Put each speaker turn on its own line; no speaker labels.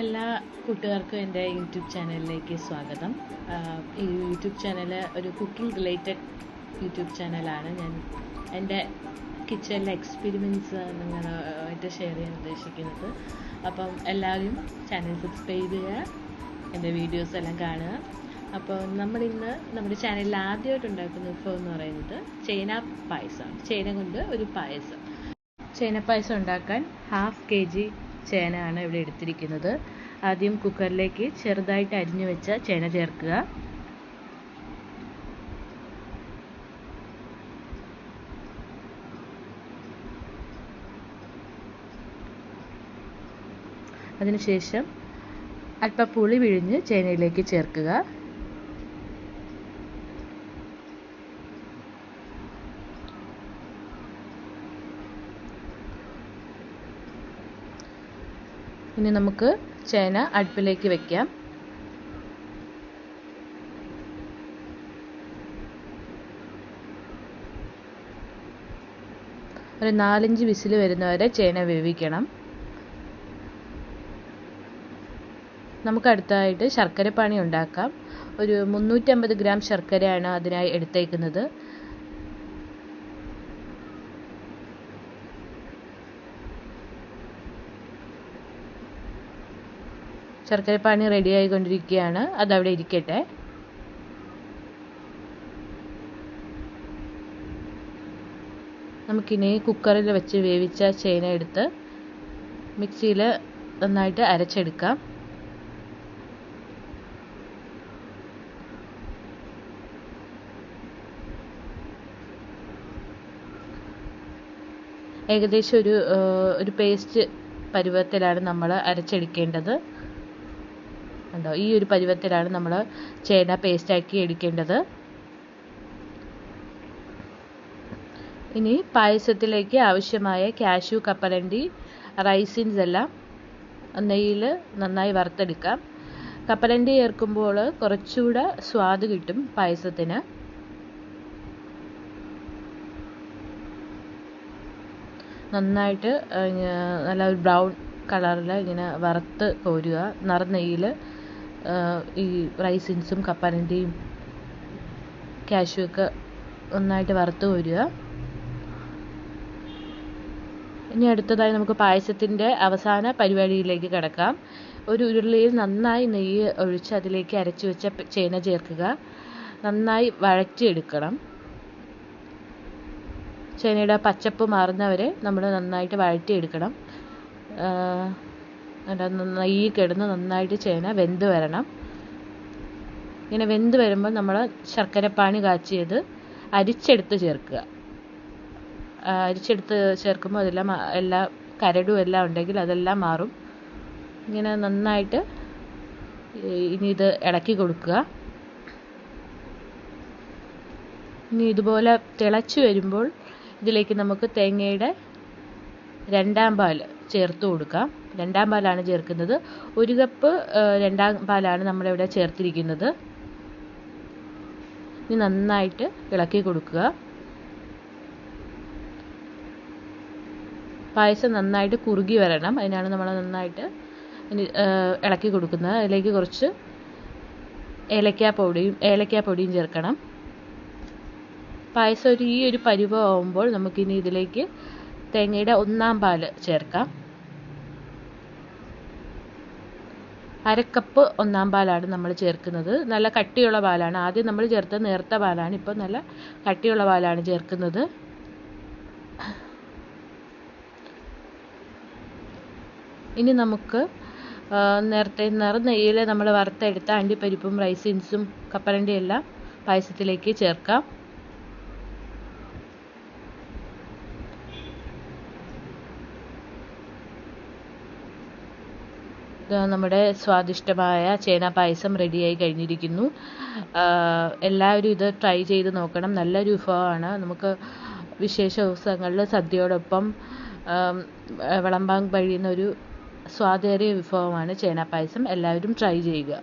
എല്ലാ കൂട്ടുകാർക്കും എന്റെ യൂട്യൂബ് ചാനലിലേക്ക് സ്വാഗതം. ഈ യൂട്യൂബ് ചാനൽ ഒരു കുക്കിംഗ് റിലേറ്റഡ് യൂട്യൂബ് ചാനലാണ്. ഞാൻ എന്റെ കിച്ചണിലെ എക്സ്പീരിമെൻസ് നിങ്ങളുമായിട്ട് ഷെയർ ചെയ്യാൻ ഉദ്ദേശിക്കുന്നത്. അപ്പം എല്ലാവരും ചാനൽ സബ്സ്ക്രൈബ് ചെയ്യുക എന്റെ വീഡിയോസ് എല്ലാം കാണുക. അപ്പോൾ നമ്മളിന്ന് നമ്മുടെ ചാനലിൽ ആദ്യമായിട്ട് ഉണ്ടാക്കുന്ന വിഭവം എന്ന് പറയുന്നത് ചേന പായസമാണ് ചേന കൊണ്ട് ഒരു പായസം. ചേന പായസം ഉണ്ടാക്കാൻ ഹാഫ് കെ ജി ചേനയാണ് ഇവിടെ എടുത്തിരിക്കുന്നത്. ആദ്യം കുക്കറിലേക്ക് ചെറുതായിട്ട് അരിഞ്ഞു വെച്ച ചേന ചേർക്കുക. അതിനുശേഷം അല്പം പുളി പിഴിഞ്ഞ് ചേനയിലേക്ക് ചേർക്കുക. ഇനി നമുക്ക് ചേന അടുപ്പിലേക്ക് വെക്കാം. ഒരു നാലഞ്ച് വിസിൽ വരുന്നവരെ ചേന വേവിക്കണം. നമുക്ക് അടുത്തതായിട്ട് ശർക്കരപ്പാനി ഉണ്ടാക്കാം. ഒരു മുന്നൂറ്റമ്പത് ഗ്രാം ശർക്കരയാണ് അതിനായി എടുത്തേക്കുന്നത്. ശർക്കരപ്പാനി റെഡി ആയിക്കൊണ്ടിരിക്കുകയാണ്. അതവിടെ ഇരിക്കട്ടെ. നമുക്കിനി കുക്കറിൽ വെച്ച് വേവിച്ച ചേന എടുത്ത് മിക്സിയിൽ നന്നായിട്ട് അരച്ചെടുക്കാം. ഏകദേശം ഒരു ഒരു പേസ്റ്റ് പരുവത്തിലാണ് നമ്മൾ അരച്ചെടുക്കേണ്ടത്. ഉണ്ടോ? ഈ ഒരു പരുവത്തിലാണ് നമ്മൾ ചേന പേസ്റ്റാക്കി എടുക്കേണ്ടത്. ഇനി പായസത്തിലേക്ക് ആവശ്യമായ കാഷ്യൂ കപ്പലണ്ടി റൈസിൻസ് എല്ലാം നെയ്യിൽ നന്നായി വറുത്തെടുക്കാം. കപ്പലണ്ടി ചേർക്കുമ്പോൾ കുറച്ചുകൂടെ സ്വാദ് കിട്ടും പായസത്തിന്. നന്നായിട്ട് നല്ല ഒരു ബ്രൗൺ കളറിൽ ഇങ്ങനെ വറുത്ത് കോരുക. നറുനെയ്യിൽ ഈ റൈസിൻസും കപ്പലണ്ടിയും കാഷ്യൂ ഒക്കെ നന്നായിട്ട് വറുത്ത് കോരുക. ഇനി അടുത്തതായി നമുക്ക് പായസത്തിന്റെ അവസാന പരിപാടിയിലേക്ക് കിടക്കാം. ഒരു ഉരുളിയിൽ നന്നായി നെയ്യ് ഒഴിച്ച് അതിലേക്ക് അരച്ചു വെച്ച ചേന ചേർക്കുക. നന്നായി വഴറ്റിയെടുക്കണം. ചേനയുടെ പച്ചപ്പ് മാറുന്നവരെ നമ്മൾ നന്നായിട്ട് വഴറ്റിയെടുക്കണം. നെയ്യ് കിടന്ന് നന്നായിട്ട് ചേന വെന്ത് വരണം. ഇങ്ങനെ വെന്ത് വരുമ്പോൾ നമ്മൾ ശർക്കരപ്പാനി കാച്ചിയത് അരിച്ചെടുത്ത് ചേർക്കുക. അരിച്ചെടുത്ത് ചേർക്കുമ്പോൾ അതെല്ലാം എല്ലാ കരടും എല്ലാം ഉണ്ടെങ്കിൽ അതെല്ലാം മാറും. ഇങ്ങനെ നന്നായിട്ട് ഇനി ഇത് ഇളക്കി കൊടുക്കുക. ഇനി ഇതുപോലെ തിളച്ചു വരുമ്പോൾ ഇതിലേക്ക് നമുക്ക് തേങ്ങയുടെ രണ്ടാം പാൽ ചേർത്ത് കൊടുക്കാം. രണ്ടാം പാലാണ് ചേർക്കുന്നത്. ഒരു കപ്പ് രണ്ടാം പാലാണ് നമ്മളിവിടെ ചേർത്തിരിക്കുന്നത്. ഇനി നന്നായിട്ട് ഇളക്കി കൊടുക്കുക. പായസം നന്നായിട്ട് കുറുകി വരണം. അതിനാണ് നമ്മൾ നന്നായിട്ട് ഇളക്കി കൊടുക്കുന്നത്. അതിലേക്ക് കുറച്ച് ഏലക്കാ പൊടിയും പൊടിയും ചേർക്കണം. പായസം ഒരു ഈ ഒരു പരുവമാകുമ്പോൾ നമുക്കിനി ഇതിലേക്ക് തേങ്ങയുടെ ഒന്നാം പാൽ ചേർക്കാം. അരക്കപ്പ് ഒന്നാം പാലാണ് നമ്മൾ ചേർക്കുന്നത്. നല്ല കട്ടിയുള്ള പാലാണ്. ആദ്യം നമ്മൾ ചേർത്തത് നേർത്ത പാലാണ്. ഇപ്പോൾ നല്ല കട്ടിയുള്ള പാലാണ് ചേർക്കുന്നത്. ഇനി നമുക്ക് നേരത്തെ നെയ്യിൽ നമ്മൾ വറുത്തെടുത്ത അണ്ടിപ്പരിപ്പും റൈസിൻസും കപ്പലണ്ടിയും എല്ലാം പായസത്തിലേക്ക് ചേർക്കാം. നമ്മുടെ സ്വാദിഷ്ടമായ ചേന പായസം റെഡിയായി കഴിഞ്ഞിരിക്കുന്നു. എല്ലാവരും ഇത് ട്രൈ ചെയ്ത് നോക്കണം. നല്ലൊരു വിഭവമാണ്. നമുക്ക് വിശേഷ ദിവസങ്ങളിൽ സദ്യയോടൊപ്പം വിളമ്പാൻ കഴിയുന്ന ഒരു സ്വാദേറിയ വിഭവമാണ് ചേന പായസം. എല്ലാവരും ട്രൈ ചെയ്യുക.